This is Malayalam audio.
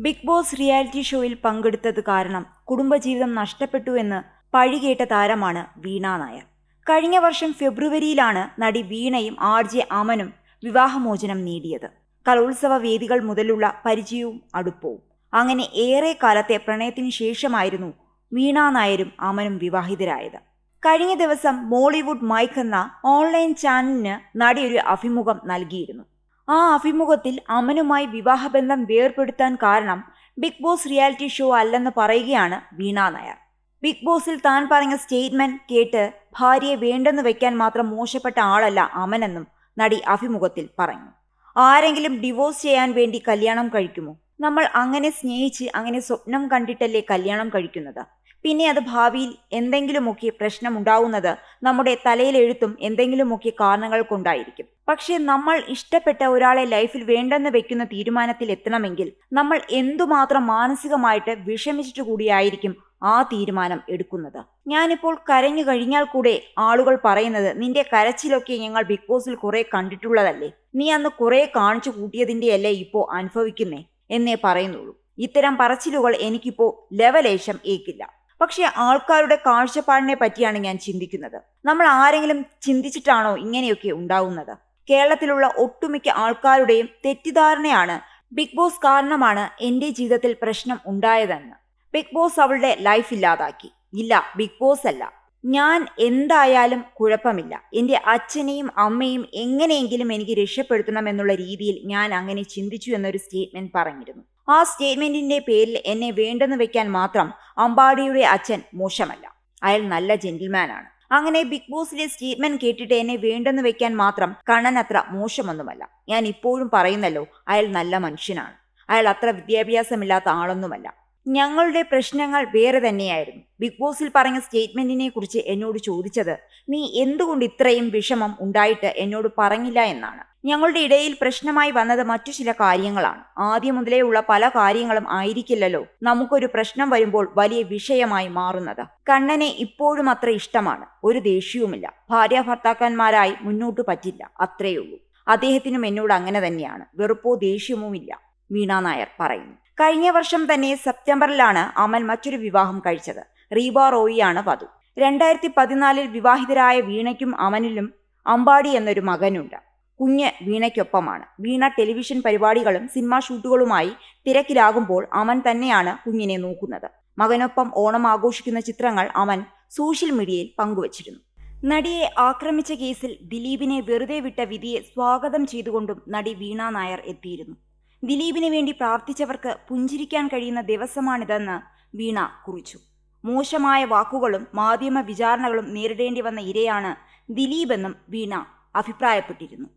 ബിഗ് ബോസ് റിയാലിറ്റി ഷോയിൽ പങ്കെടുത്തത് കാരണം കുടുംബജീവിതം നഷ്ടപ്പെട്ടു എന്ന് പഴികേട്ട താരമാണ് വീണ നായർ. കഴിഞ്ഞ വർഷം ഫെബ്രുവരിയിലാണ് നടി വീണയും ആർ ജെ അമനും വിവാഹമോചനം നേടിയത്. കലോത്സവ വേദികൾ മുതലുള്ള പരിചയവും അടുപ്പവും. അങ്ങനെ ഏറെ കാലത്തെ പ്രണയത്തിന് ശേഷമായിരുന്നു വീണ നായരും അമനും വിവാഹിതരായത്. കഴിഞ്ഞ ദിവസം മോളിവുഡ് മൈക്ക് എന്ന ഓൺലൈൻ ചാനലിന് നടി ഒരു അഭിമുഖം നൽകിയിരുന്നു. ആ അഭിമുഖത്തിൽ അമനുമായി വിവാഹബന്ധം വേർപെടുത്താൻ കാരണം ബിഗ് ബോസ് റിയാലിറ്റി ഷോ അല്ലെന്ന് പറയുകയാണ് വീണ നായർ. ബിഗ് ബോസിൽ താൻ പറഞ്ഞ സ്റ്റേറ്റ്മെന്റ് കേട്ട് ഭാര്യയെ വേണ്ടെന്ന് വെക്കാൻ മാത്രം മോശപ്പെട്ട ആളല്ല അമനെന്നും നടി അഭിമുഖത്തിൽ പറഞ്ഞു. ആരെങ്കിലും ഡിവോഴ്സ് ചെയ്യാൻ വേണ്ടി കല്യാണം കഴിക്കുമോ? നമ്മൾ അങ്ങനെ സ്നേഹിച്ച് അങ്ങനെ സ്വപ്നം കണ്ടിട്ടല്ലേ കല്യാണം കഴിക്കുന്നത്? പിന്നെ അത് ഭാവിയിൽ എന്തെങ്കിലുമൊക്കെ പ്രശ്നമുണ്ടാവുന്നത് നമ്മുടെ തലയിലെഴുത്തും എന്തെങ്കിലുമൊക്കെ കാരണങ്ങൾ കൊണ്ടായിരിക്കും പക്ഷേ നമ്മൾ ഇഷ്ടപ്പെട്ട ഒരാളെ ലൈഫിൽ വേണ്ടെന്ന് വെക്കുന്ന തീരുമാനത്തിൽ എത്തണമെങ്കിൽ നമ്മൾ എന്തുമാത്രം മാനസികമായിട്ട് വിഷമിച്ചിട്ട് കൂടിയായിരിക്കും ആ തീരുമാനം എടുക്കുന്നത്? ഞാനിപ്പോൾ കരഞ്ഞു കഴിഞ്ഞാൽ കൂടെ ആളുകൾ പറയുന്നത് നിന്റെ കരച്ചിലൊക്കെ ഞങ്ങൾ ബിഗ് ബോസിൽ കുറെ കണ്ടിട്ടുള്ളതല്ലേ? നീ അന്ന് കുറെ കാണിച്ചു കൂട്ടിയതിന്റെയല്ലേ ഇപ്പോൾ അനുഭവിക്കുന്നേ? എന്നേ പറയുന്നുള്ളൂ. ഇത്തരം പറച്ചിലുകൾ എനിക്കിപ്പോൾ ലെവലേശം ഏക്കില്ല പക്ഷേ ആൾക്കാരുടെ കാഴ്ചപ്പാടിനെ പറ്റിയാണ് ഞാൻ ചിന്തിക്കുന്നത്. നമ്മൾ ആരെങ്കിലും ചിന്തിച്ചിട്ടാണോ ഇങ്ങനെയൊക്കെ ഉണ്ടാവുന്നത്? കേരളത്തിലുള്ള ഒട്ടുമിക്ക ആൾക്കാരുടെയും തെറ്റിദ്ധാരണയാണ് ബിഗ് ബോസ് കാരണമാണ് എന്റെ ജീവിതത്തിൽ പ്രശ്നം ഉണ്ടായതെന്ന്. ബിഗ് ബോസ് അവളുടെ ലൈഫ് ഇല്ലാതാക്കി. ഇല്ല ബിഗ് ബോസ് അല്ല. ഞാൻ എന്തായാലും കുഴപ്പമില്ല. എന്റെ അച്ഛനെയും അമ്മയും എങ്ങനെയെങ്കിലും എനിക്ക് രക്ഷപ്പെടുത്തണം എന്നുള്ള രീതിയിൽ ഞാൻ അങ്ങനെ ചിന്തിച്ചു എന്നൊരു സ്റ്റേറ്റ്മെന്റ് പറഞ്ഞിരുന്നു. ആ സ്റ്റേറ്റ്മെന്റിന്റെ പേരിൽ എന്നെ വേണ്ടെന്ന് വെക്കാൻ മാത്രം അമ്പാടിയുടെ അച്ഛൻ മോശമല്ല. അയാൾ നല്ല ജെന്റിൽമാനാണ്. അങ്ങനെ ബിഗ് ബോസിലെ സ്റ്റേറ്റ്മെന്റ് കേട്ടിട്ട് എന്നെ വേണ്ടെന്ന് വെക്കാൻ മാത്രം കണ്ണൻ അത്ര മോശമൊന്നുമല്ല. ഞാൻ ഇപ്പോഴും പറയുന്നല്ലോ അയാൾ നല്ല മനുഷ്യനാണ്. അയാൾ അത്ര വിദ്യാഭ്യാസമില്ലാത്ത ആളൊന്നുമല്ല. ഞങ്ങളുടെ പ്രശ്നങ്ങൾ വേറെ തന്നെയായിരുന്നു. ബിഗ് ബോസിൽ പറഞ്ഞ സ്റ്റേറ്റ്മെന്റിനെ കുറിച്ച് എന്നോട് ചോദിച്ചത് നീ എന്തുകൊണ്ട് ഇത്രയും വിഷമം ഉണ്ടായിട്ട് എന്നോട് പറഞ്ഞില്ല എന്നാണ്. ഞങ്ങളുടെ ഇടയിൽ പ്രശ്നമായി വന്നത് മറ്റു ചില കാര്യങ്ങളാണ്. ആദ്യം മുതലേ ഉള്ള പല കാര്യങ്ങളും ആയിരിക്കില്ലല്ലോ നമുക്കൊരു പ്രശ്നം വരുമ്പോൾ വലിയ വിഷയമായി മാറുന്നത്. കണ്ണനെ ഇപ്പോഴും അത്ര ഇഷ്ടമാണ്. ഒരു ദേഷ്യവുമില്ല. ഭാര്യ ഭർത്താക്കന്മാരായി മുന്നോട്ട് പറ്റില്ല. അത്രയുള്ളൂ അദ്ദേഹത്തിനും എന്നോട് അങ്ങനെ തന്നെയാണ്. വെറുപ്പോ ദേഷ്യവുമില്ല വീണ നായർ പറയുന്നു. കഴിഞ്ഞ വർഷം തന്നെ സെപ്റ്റംബറിലാണ് അമൽ മറ്റൊരു വിവാഹം കഴിച്ചത്. റീബ റോയിയാണ് വധു. രണ്ടായിരത്തി പതിനാലിൽ വിവാഹിതരായ വീണയ്ക്കും അമനിലും അമ്പാടി എന്നൊരു മകനുണ്ട്. കുഞ്ഞ് വീണയ്ക്കൊപ്പമാണ്. വീണ ടെലിവിഷൻ പരിപാടികളും സിനിമാ ഷൂട്ടുകളുമായി തിരക്കിലാകുമ്പോൾ അമൻ തന്നെയാണ് കുഞ്ഞിനെ നോക്കുന്നത്. മകനൊപ്പം ഓണം ആഘോഷിക്കുന്ന ചിത്രങ്ങൾ അമൻ സോഷ്യൽ മീഡിയയിൽ പങ്കുവച്ചിരുന്നു. നടിയെ ആക്രമിച്ച കേസിൽ ദിലീപിനെ വെറുതെ വിട്ട വിധിയെ സ്വാഗതം ചെയ്തുകൊണ്ടും നടി വീണ നായർ എത്തിയിരുന്നു. ദിലീപിന് വേണ്ടി പ്രാർത്ഥിച്ചവർക്ക് പുഞ്ചിരിക്കാൻ കഴിയുന്ന ദിവസമാണിതെന്ന് വീണ കുറിച്ചു. മോശമായ വാക്കുകളും മാധ്യമ വിചാരണകളും നേരിടേണ്ടി വന്ന ഇരയാണ് ദിലീപെന്നും വീണ അഭിപ്രായപ്പെട്ടിരുന്നു.